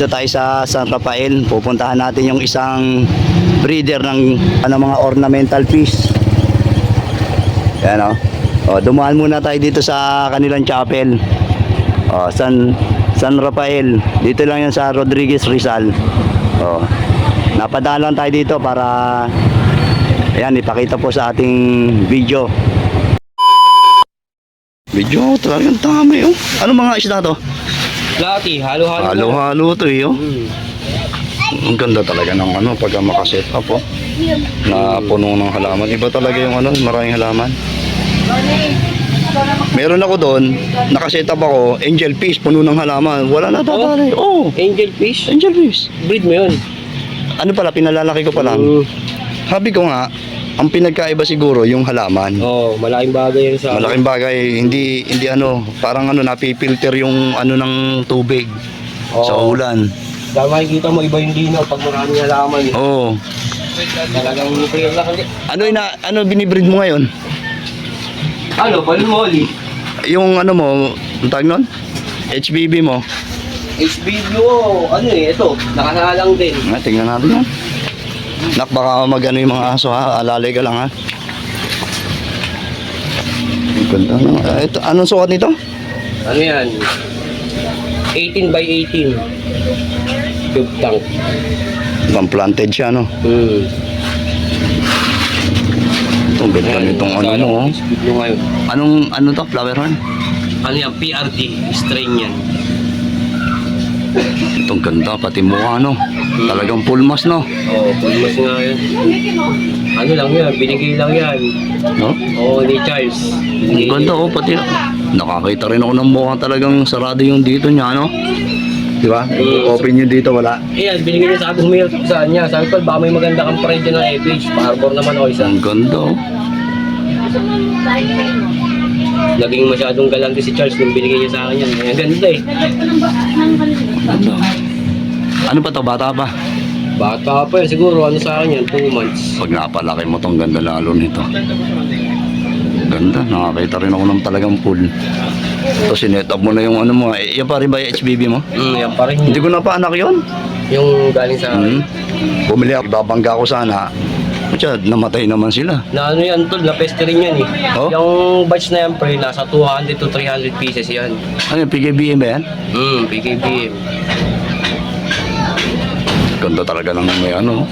Dito tayo sa San Rafael. Pupuntahan natin yung isang breeder ng ano, mga ornamental fish. Yan o. O, dumaan muna tayo dito sa kanilang chapel. O, San, San Rafael. Dito lang yan sa Rodriguez Rizal. O, napadaan lang tayo dito para Ayan, ipakita po sa ating video. Video, talagang dami oh. Ano mga isda to? Lati, halo-halo. Halo-halo to eh oh. Hmm. Ang ganda talaga ng ano pag makaset up oh. Na puno ng halaman. Iba talaga yung ano, maraming halaman. Meron ako doon, nakaset up ako, angel fish, puno ng halaman. Wala na tatali. Oh, Angel fish. angel fish. Breed mo yun. Ano pala, pinalalaki ko pa lang. Hmm. Sabi ko nga, ang pinagkaiba siguro yung halaman. Oh, malaking bagay yan sa... Malaking bagay, hindi hindi ano, parang ano napipilter yung ano ng tubig Oo. sa ulan. Dahil makikita mo iba yung dinaw pag maraming halaman. Eh. Oo. Talagang clear lang. Ano ina ano binibreed mo ngayon? Ano, balmoli. Yung ano mo, ang tawag nun? HBB mo. HBU, ano eh, ito, nakasalang din. Ah, tingnan natin yan. Nak, baka mag-ano yung mga aso ha. Alalay ka lang ha. Ganda na. Ah, ito, anong sukat nito? Ano yan? 18 by 18. Tube tank. Pang planted siya, no? Hmm. Ito, ganda nitong ano mo. oh. Ngayon. Anong, ano to? Flower horn? Ano yan? PRD. Strain yan. Itong ganda, pati mukha, no? Talagang pulmas, no? Oo, oh, pulmas nga yan. Ano lang yan, binigay lang yan. No? Oo, ni Charles. Ang ganda, oh, pati nakakita rin ako ng mukha talagang sarado yung dito niya, no? Di ba? Mm. Open yung dito, wala. Ayan, binigay niya sa akin humirit ko sa kanya. Sabi ko, baka may maganda kang friend dyan ng FH. Pa-arbor naman ako isa. Ang ganda, oh. Naging masyadong galante si Charles nung binigay niya sa akin yan. Ang ganda eh. Ganda. Ano pa to? Bata pa? Bata pa yan, siguro ano sa akin yan, 2 months. Pag napalaki mo tong ganda lalo nito. Ganda, nakakita rin ako ng talagang pool. Ito, sinet up mo na yung ano mo. Eh, yan pa rin ba yung HBB mo? Hmm, yan pa rin Hindi ko na pa anak yun. Yung galing sa akin. Hmm. Bumili ako, babangga ko sana. Kaya namatay naman sila. Na ano yan tol, na peste rin yan eh. Oh? Yung batch na yan pre, nasa 200 to 300 pieces yan. Ano yung PKBM ba yan? Hmm, PKBM. Ganda talaga ng may ano.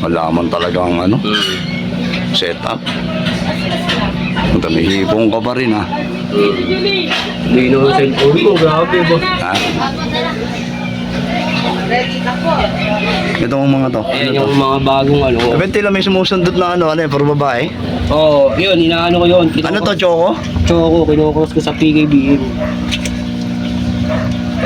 Malaman talaga ang ano, Hmm. setup. Ang dami hipong ka pa rin ha. Hmm. Lino sa cellphone mo, grabe ba? ha? Ito ang mga to. Ayan Ano to? yung mga bagong ano. Kabente lang may sumusundot na ano, ano eh, puro babae. Oo, oh, yun, inaano ko yun. Ano to, Choco? Choco, kinukros ko sa PKBM.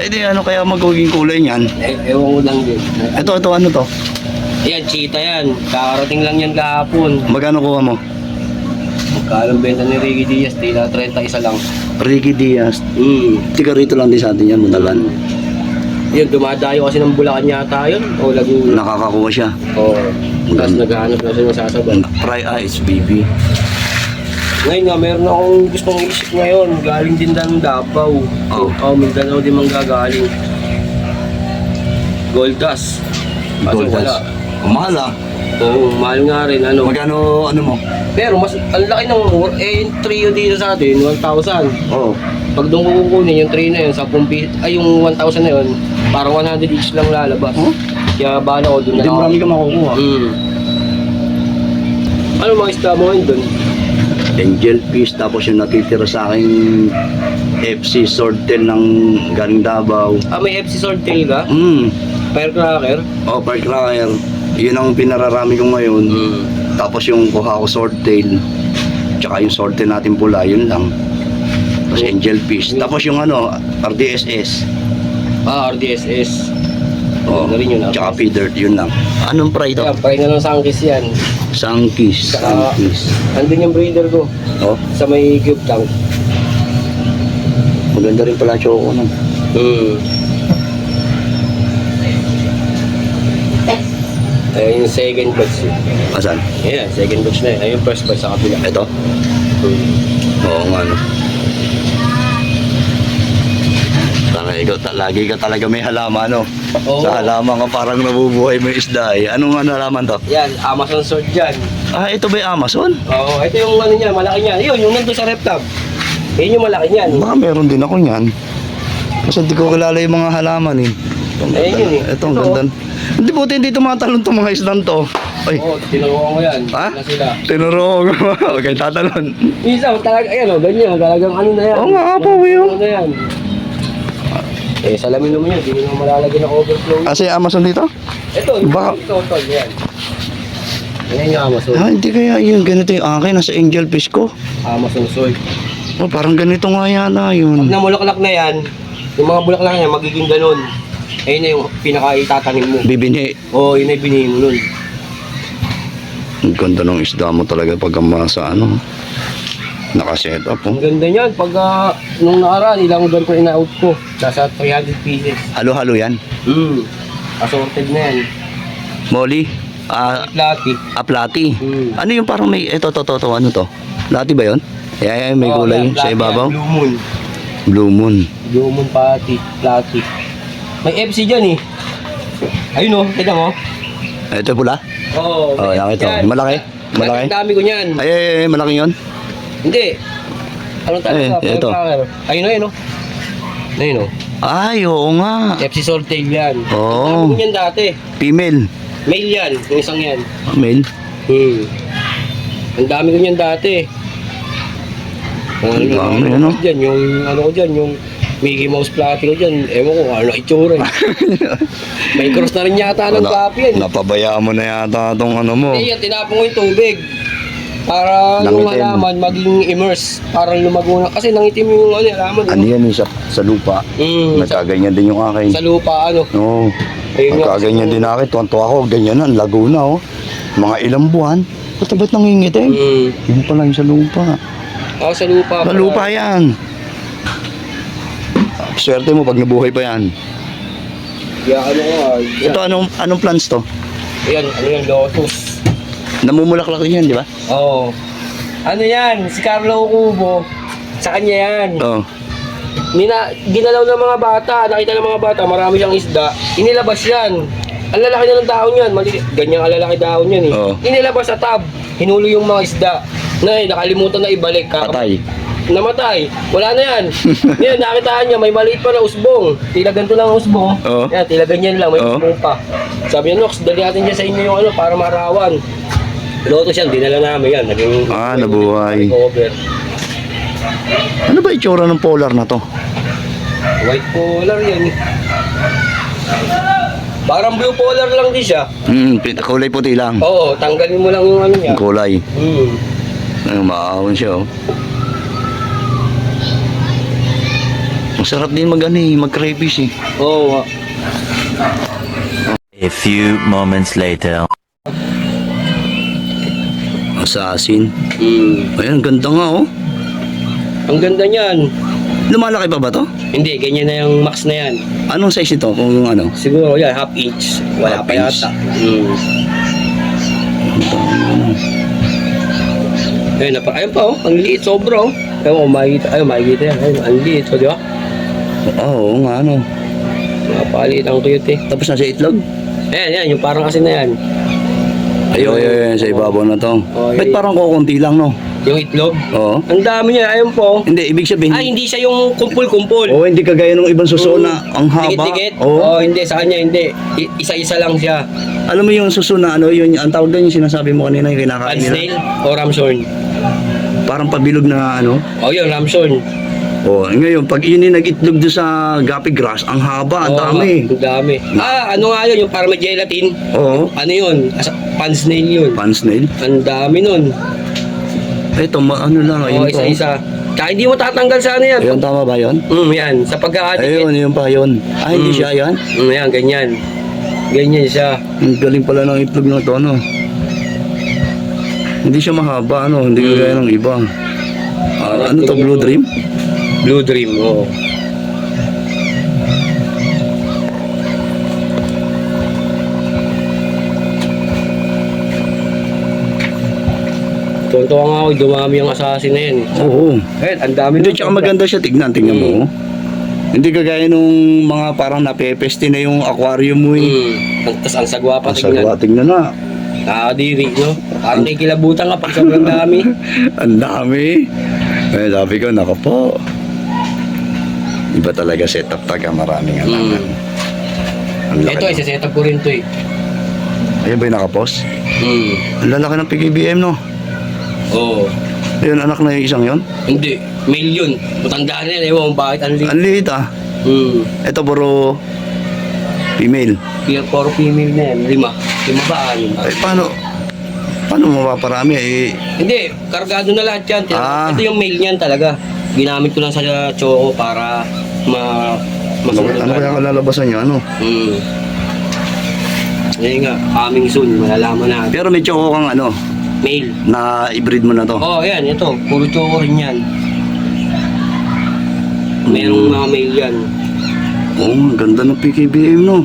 Eh di ano kaya magiging kulay niyan? Eh, ewan ko lang din. Ito, ito, ano to? Ayan, cheetah yan. Kakarating lang yan kahapon. Magkano kuha mo? Magkano benta ni Ricky Diaz? Tila 30 isa lang. Ricky Diaz. Hmm. Tiga rito lang din sa atin yan, Mundalan. Yun, dumadayo kasi ng Bulacan yata yun. O Laguna. Nakakakuha siya. Oo. Tapos naghahanap na siya ng sasaban. Fry Eyes, baby. Ngayon nga, meron akong gustong isip ngayon. Galing din ng Davao. Oh. Oo, Mindanao din manggagaling. Gold dust. Kaso Gold wala. dust. Mahal ah. Oo, mahal nga rin. Ano. Magkano, ano mo? Pero mas, ang laki ng mur. Eh, yung trio dito sa atin, 1,000. Oo. Pag doon ko kukunin yung trio na yun, 10 pi- ay yung 1,000 na yun, parang 100 each lang lalabas. Oh? Kaya bala ko doon na Hindi lang. marami ka makukuha. Hmm. Ano mga isda mo ngayon doon? Angel fish, tapos yung natitira sa aking FC swordtail ng galing Davao. Ah, may FC swordtail ka? Hmm. Firecracker? Oh, firecracker. Yun ang pinararami ko ngayon. Hmm. Tapos yung kuha ko swordtail. Tsaka yung swordtail natin pula, yun lang. Tapos angel fish. Tapos yung ano, RDSS. Ah, RDSS. Oh, Ano rin yun? ah. tsaka feeder, yun lang. Anong fry to? Kaya, pahay na ng sangkis yan. Sangkis. Tsaka- Sangkis. Andun yung breeder ko Oh, sa may cube tank. maganda rin pala choco nun. Hmm. Ayun yung second batch. Asan? Ayan, second batch na yun. Ayun yung first batch sa kabila. Ito? Hmm. Oo nga, no. Ikaw, ta- lagi ka talaga may halaman, no? Oo. Sa halaman ka parang nabubuhay mo yung isda, eh. Anong ano halaman to? Yan, Amazon sword dyan. Ah, ito ba yung Amazon? Oo, ito yung ano niya, malaki niya. Yun, yung nandun sa reptab. Yun yung malaki niyan. Baka meron din ako niyan. Kasi hindi ko kilala yung mga halaman, eh. Itong Eh, ganda- yun, eh. Ito, ang Ito, ganda. Hindi po, hindi tumatalon itong mga isdan to. Ay, Oo, tinuruan ko yan. Ha? Na sila. tinuro ko. Huwag kayo tatalon. Minsan, talaga, ayan o, ganyan, talagang ano na yan. Oo nga, po, yun. Ano na yan. Eh, salamin naman yan, hindi naman malalagyan ng overflow. Ah, si Amazon dito? Ito, Baka- ito, yan. Yan yung Amazon. Ah, hindi kaya yun. Ganito yung akin. Nasa angel fish ko. Amazon soy. Oh, parang ganito nga yata Pag yun. namulaklak na yan, yung mga bulaklak niya magiging ganun. Ayun na yung pinaka-itatanim mo. Bibinhi. Oo, yun na yung binigay mo nun. Ang ganda ng isda mo talaga pag sa ano. Nakaset up oh. Ang ganda niyan. Pag ah, nung nakaraan, ilang doon ko ina-out ko. Nasa 300 pieces. Halo-halo yan. Hmm. Assorted na yan. Molly. Ah, Plati. aplati. Hmm. Ano yung parang may, ito, to, to, to, ano to? Lati ba yun? Ayan, ayan, may Oo, kulay yan, sa ibabaw. yan, Blue Moon. Blue moon. Blue Moon pati. Plati. May FC dyan eh. Ayun oh, kita mo. Ito pula. Oo, Oh, may nakita ko. Malaki? Malaki? Ang dami ko niyan. Ay, ay, ay, malaki yun. Hindi. Anong tawag Eh, sa ito. flower? Ayun ayun oh. Ayun oh. Ay, oo nga. FC Swordtail yan. Oo. Ang dami niyan dati. Female. Male yan. Yung isang yan. Male. Hmm. Ang dami ko niyan dati. Ang Ang dami, ano, ko dyan, yung ano ko dyan, yung Mickey Mouse plati ko dyan, ewan ko ano itsura eh. May cross na rin yata ng Na- copy yan. Napabayaan mo na yata itong ano mo. Hindi yan, tinapon ko yung tubig. Para yung Nangitim. halaman maging immerse. Parang lumago na. Kasi nangitim yung ano, halaman. Ano yan yung sa, sa lupa? Mm, sa, Nagkaganyan din yung akin. sa lupa, ano. Oo. Ayun nga, Nagkaganyan din akin. Tuwan-tuwa ako. Ganyan na. Laguna oh. Mga ilang buwan. Ba't ba't nangingitim? Mm. Yun pala yung sa lupa. Ako sa lupa. Sa pala. lupa yan. Swerte mo pag nabuhay pa yan. Kaya ano ko ah. Ito anong anong plants to? Ayan, ano yan, lotus. Namumulaklak yan, di ba? Oo. Ano yan, si Carlo Cubo. Sa kanya yan. Oo. Nina, ginalaw ng mga bata, nakita ng mga bata, marami siyang isda. Inilabas yan. Ang lalaki na ng daon yan. Mali, ganyang alalaki daon yan eh. Oo. Inilabas sa tab. Hinulo yung mga isda. Na nakalimutan na ibalik. Kaka- Patay. Namatay. Wala na yan. Ngayon, nakitaan niya, may maliit pa na usbong. Tila ganito lang ang usbong. Oo. Yan, tila ganyan lang, may Oo. usbong pa. Sabi niya, Nox, dali natin dyan sa inyo yung ano, para marawan. Lotos yan, dinala namin yan. Naging, Ah, nabuhay. Cover. Ano ba itsura ng polar na to? White polar yan. eh. Parang blue polar lang din siya. Hmm, kulay puti lang. Oo, tanggalin mo lang yung ano niya. Kulay. Hmm. Ay, maahon siya oh. Masarap din mag ano eh, mag crayfish eh. Oo. nga. A few moments later. Assassin. Hmm. Ayan, ganda nga oh. Ang ganda niyan. Lumalaki pa ba to? Hindi, ganyan na yung max na yan. Anong size ito kung ano? Siguro yan, half inch. Wala Half pa inch. yata. Hmm. Ayun, napa, ayun pa oh, ang liit sobra oh. Ayun, oh, makikita, ayun, makikita yan. Ayun, ang liit, so, di ba? Oo, nga ano. Napaliit ang cute eh. Tapos nasa itlog? Ayan, yan, yung parang asin na yan. Ayun, ayun, ayun, sa ibabaw na to. Oh, Ba't yun. parang kukunti lang, no? Yung itlog. Oo. Ang dami niya, ayun po. Hindi, ibig sabihin. Ay, hindi siya yung kumpul-kumpul. Oo, hindi kagaya ng ibang suso na ang haba. Dikit-dikit? Oo. Oo, hindi. Sa kanya, hindi. I- Isa-isa lang siya. Alam mo yung suso na ano, yun, ang tawag doon yung sinasabi mo kanina yung kinakain Pan nila. snail o ramshorn. Parang pabilog na ano. O yun, ramshorn. Oh, ngayon, pag yung nag-itlog doon sa gapi grass, ang haba, ang Oo, dami. Ang dami. Ah, ano nga yun? Yung parang may gelatin. Oo. Ano yun? As- Pan snail yun. Pan snail. Ang dami nun. Ito, ma- ano lang, Oo, ayun po. isa-isa. Tsaka hindi mo tatanggal sa ano yan. Ayun, tama ba yun? Mm, yan. Sa pagkakadikit. Ayun, yun pa yun. Ah, hindi Mm. siya yan? Mm, yan, ganyan. Ganyan siya. Ang galing pala ng itlog na to, ano? Hindi siya mahaba, ano? Hindi Mm. kagaya ng iba. Ah, ano to, Blue Dream? Blue Dream, oo. Tuntua nga ako, dumami yung assassin na yan. Oo. Eh, ang dami Hindi, tsaka maganda siya tignan. Tingnan mo. oh. Hindi kagaya nung mga parang napepeste na yung aquarium mo eh. Mm. Tapos ang sagwa pa Ang sagwa, tingnan. tingnan na. Nakakadiri, no? Parang nakikilabutan ka pag sobrang dami. Ang dami. Eh, sabi ko, nako po. Iba talaga setup taga maraming laki. Hmm. Ito, isa-set up ko rin to eh. Ayun ba yung nakapos? Mm. Ang lalaki ng PKBM, no? Oo. Ayun, anak na yung isang yon. Hindi. Male yun. Matanda na yan. Ewan bakit ang liit. Ang liit ah. Hmm. Ito puro female. Pure for female na yan. Lima. Lima ba? Anim? Ay, paano? Paano mapaparami? Eh, Hindi. Kargado na lahat yan. Ah. Ito yung male niyan talaga. Ginamit ko lang sa choco para ma... ano, ano kaya kalalabasan niya? Ano? Hmm. Ngayon nga, coming soon, malalaman natin. Pero may choco kang ano, Male. na i-breed mo na to. Oh, yan, ito. Puro choco rin yan. Merong mga male yan. Oo, ang ganda ng PKBM, no?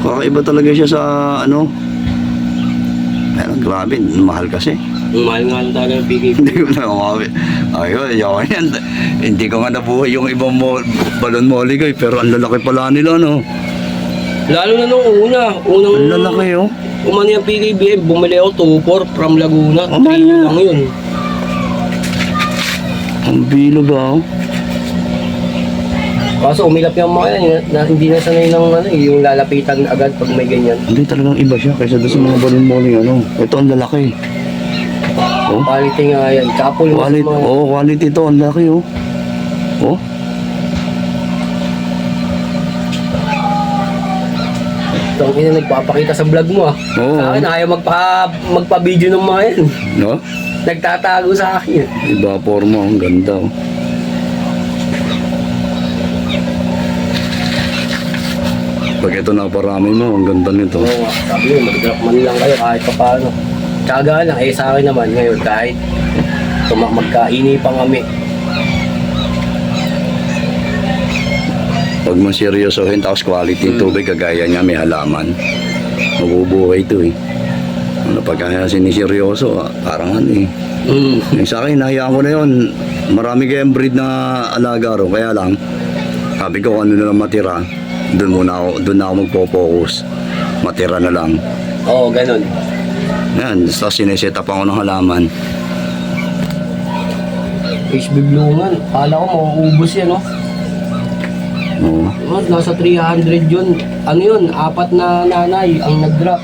Kakaiba talaga siya sa ano. Pero grabe, mahal kasi. Ang mahal nga lang talaga ng PKP. Hindi ko na makabi. Ayun, yawan yan. Hindi ko nga nabuhay yung ibang mo, balon molly ko eh, pero ang lalaki pala nila, no? Lalo na nung una. Unang... Ang lalaki, oh. Umano yung PKBM, bumili ako 2-4 from Laguna. Oh, mahal 3 na. lang yun. Ang bilog, ah. oh. Kaso umilap yung mga yan, na, hindi na sanay ng ano, eh, yung lalapitan agad pag may ganyan. Hindi talagang iba siya kaysa doon sa mga balon molly, ano. Ito ang lalaki. Oh. Quality nga yan. Sa Quality, mga... oh, quality to, ang laki, oh. Oh. Itong ina nagpapakita sa vlog mo ah. Oo. Sa akin ayaw magpa, magpa-video ng mga yan. No? Nagtatago sa akin. Iba forma, ang ganda, oh. Pag ito naparami mo, ang ganda nito. Oo sabi mo, mag-drop man lang kayo kahit pa paano. Tsaga lang, eh sa akin naman ngayon kahit tuma magkainipan kami. Pag mo seryosohin, tapos quality Hmm. tubig, kagaya niya, may halaman. Mabubuhay ito, eh. Ano, pag kaya siniseryoso, ah, parang ano, eh. Mm. Yung sa akin, nahiyaan ko na yun. Marami kayong breed na alaga ro. Kaya lang, sabi ko ano na lang matira. Doon muna ako, doon na ako magpo-focus. Matira na lang. Oo, ganun. Yan, tapos sineset up ako ng halaman. Fish biblungan. Kala ko mauubos yan, no? Oo. Oh, nasa 300 yun. Ano yun? Apat na nanay ang nag-drop.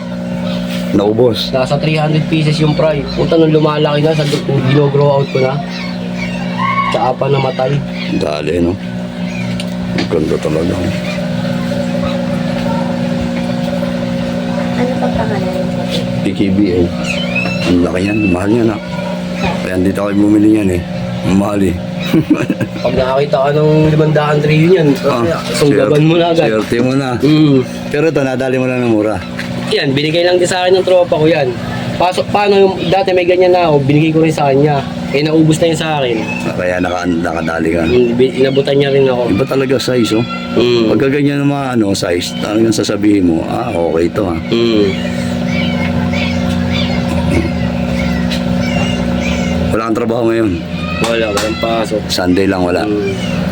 Naubos. Nasa 300 pieces yung fry. Punta nung lumalaki na, sa gino-grow out ko na. Tsaka pa namatay. Dali, no? Ang ganda talaga. Ano pa pangalan PKBA. Ang laki yan. Mahal yan, ha? Kaya dito ako bumili yan, eh. Mahal, eh. Pag nakakita ka ng 500 trillion yan, Ah, sunggaban mo na agad. Swerte mo na. Mm. Pero ito, nadali mo lang ng mura. Yan, binigay lang din sa akin ng tropa ko yan. Pasok, paano yung, dati may ganyan na ako, binigay ko rin sa kanya. Eh, naubos na yun sa akin. Kaya naka, nakadali ka. Mm, bi- Inabutan niya rin ako. Iba talaga size, oh. Mm. Pagka ganyan ng mga ano, size, talagang sasabihin mo, ah, okay to, ha. Mm. Kang trabaho ngayon. Wala, walang pasok. Sunday lang wala. Mm.